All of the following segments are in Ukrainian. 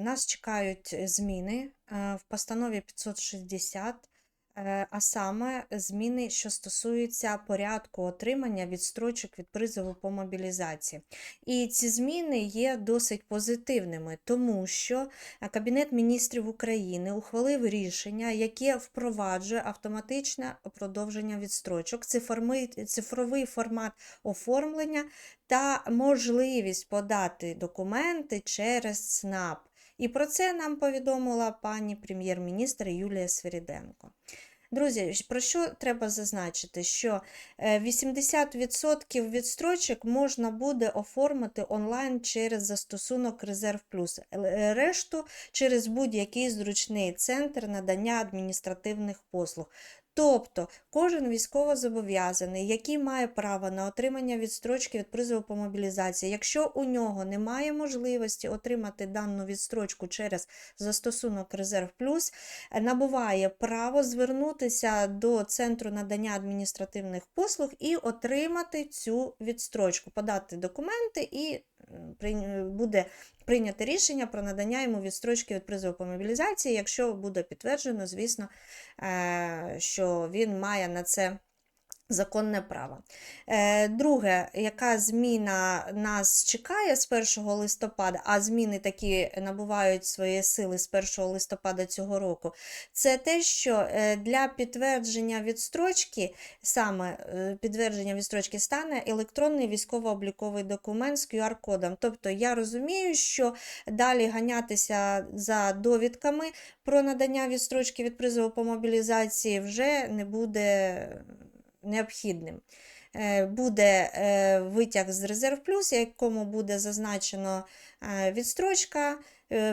нас чекають зміни е, в постанові 560, е, а саме зміни, що стосуються порядку отримання відстрочок від призову по мобілізації. І ці зміни є досить позитивними, тому що Кабінет міністрів України ухвалив рішення, яке впроваджує автоматичне продовження відстрочок, цифровий формат оформлення та можливість подати документи через СНАП. І про це нам повідомила пані прем'єр-міністр Юлія Свиріденко. Друзі, про що треба зазначити? Що е, 80% відстрочок можна буде оформити онлайн через застосунок Резерв Плюс, Е, решту через будь-який зручний центр надання адміністративних послуг. Тобто кожен військовозобов'язаний, який має право на отримання відстрочки від призову по мобілізації, якщо у нього немає можливості отримати дану відстрочку через застосунок Резерв Плюс, е, набуває право звернутися до центру надання адміністративних послуг і отримати цю відстрочку, подати документи і буде прийняти рішення про надання йому відстрочки від призову по мобілізації, якщо буде підтверджено, звісно, е, що він має на це законне право. Е, Друге, яка зміна нас чекає з 1 листопада, а зміни такі набувають свої сили з 1 листопада цього року, це те, що е, для підтвердження відстрочки, саме е, підтвердження відстрочки стане електронний військово-обліковий документ з QR-кодом. Тобто я розумію, що далі ганятися за довідками про надання відстрочки від призову по мобілізації вже не буде необхідним. Е, Буде е, витяг з Резерв Плюс, якому буде зазначено е, відстрочка,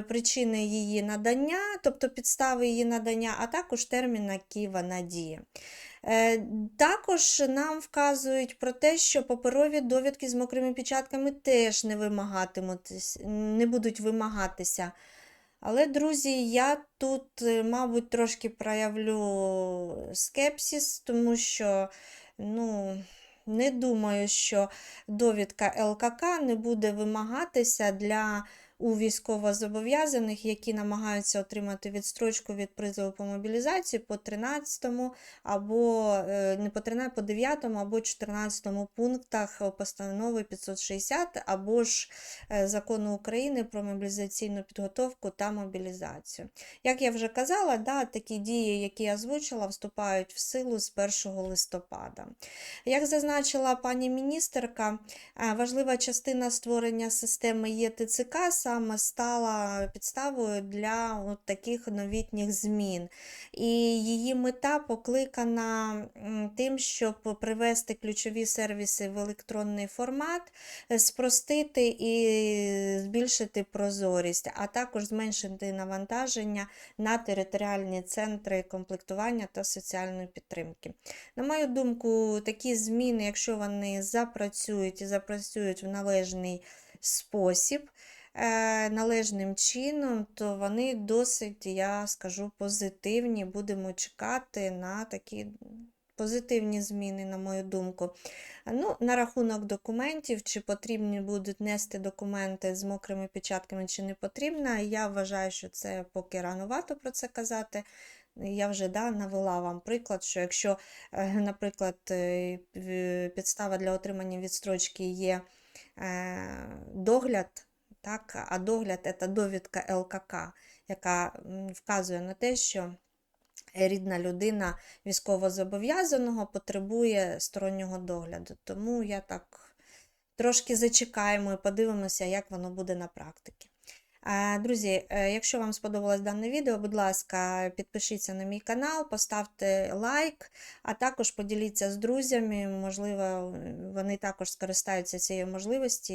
причини її надання, тобто підстави її надання, а також термін, на який вона діє. Також нам вказують про те, що паперові довідки з мокрими печатками теж не вимагатимуть, не будуть вимагатися. Але, друзі, я тут, е, мабуть, трошки проявлю скепсис, тому що, ну, не думаю, що довідка ЛКК не буде вимагатися для у військовозобов'язаних, які намагаються отримати відстрочку від призову по мобілізації по 13 або е, не по 13, по 9 або 14 пунктах постанови 560 або ж е, закону України про мобілізаційну підготовку та мобілізацію. Як я вже казала, да, такі дії, які я озвучила, вступають в силу з 1 листопада. Як зазначила пані міністерка, е, важлива частина створення системи ЄТЦК саме стала підставою для от таких новітніх змін. І її мета покликана тим, щоб привести ключові сервіси в електронний формат, е, спростити і збільшити прозорість, а також зменшити навантаження на територіальні центри комплектування та соціальної підтримки. На мою думку, такі зміни, якщо вони запрацюють і запрацюють в належний спосіб, належним чином, то вони досить, я скажу, позитивні. Будемо чекати на такі позитивні зміни, на мою думку. Ну, на рахунок документів, чи потрібні будуть нести документи з мокрими печатками, чи не потрібно, я вважаю, що це поки рановато про це казати. Я вже да, навела вам приклад, що якщо, е, наприклад, е, підстава для отримання відстрочки є е, догляд, так, а догляд це довідка ЛКК, яка вказує на те, що рідна людина військовозобов'язаного потребує стороннього догляду. Тому я так трошки зачекаємо і подивимося, як воно буде на практиці. Друзі, е, якщо вам сподобалось дане відео, будь ласка, підпишіться на мій канал, поставте лайк, а також поділіться з друзями. Можливо, вони також скористаються цією можливості